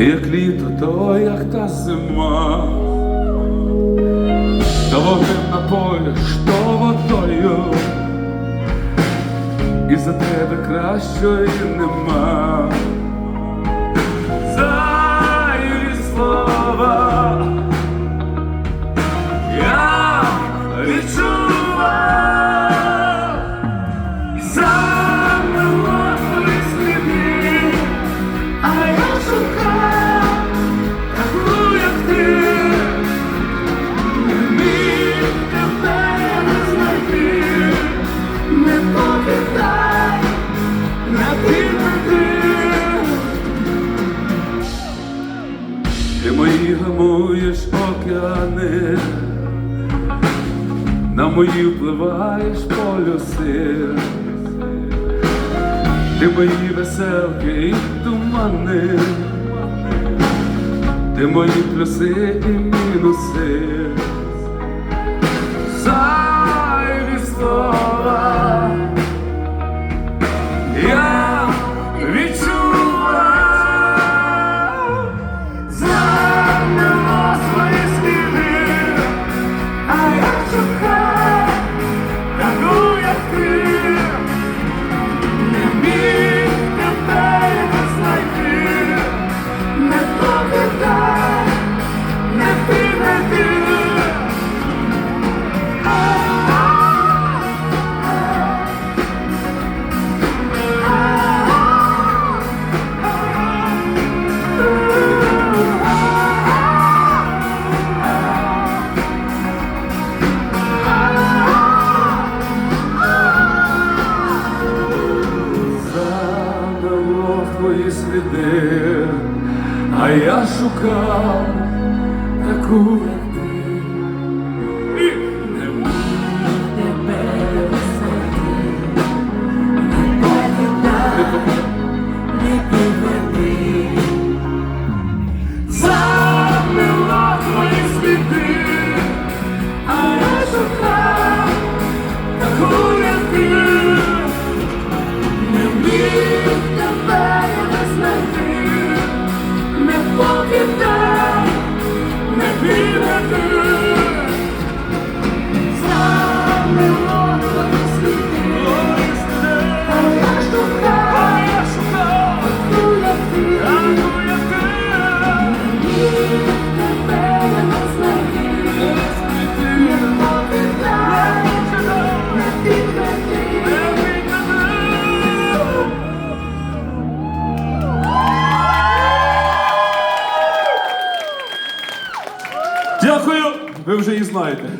Ти як літо, то як та зима, то вогнем на полі, що водою, і за тебе кращої нема. Гамуєш океани, на мої впливаєш полюси, ти мої веселки і тумани, ти мої плюси і мінуси, зайві слова. Я шукав таку, ви вже її знаєте.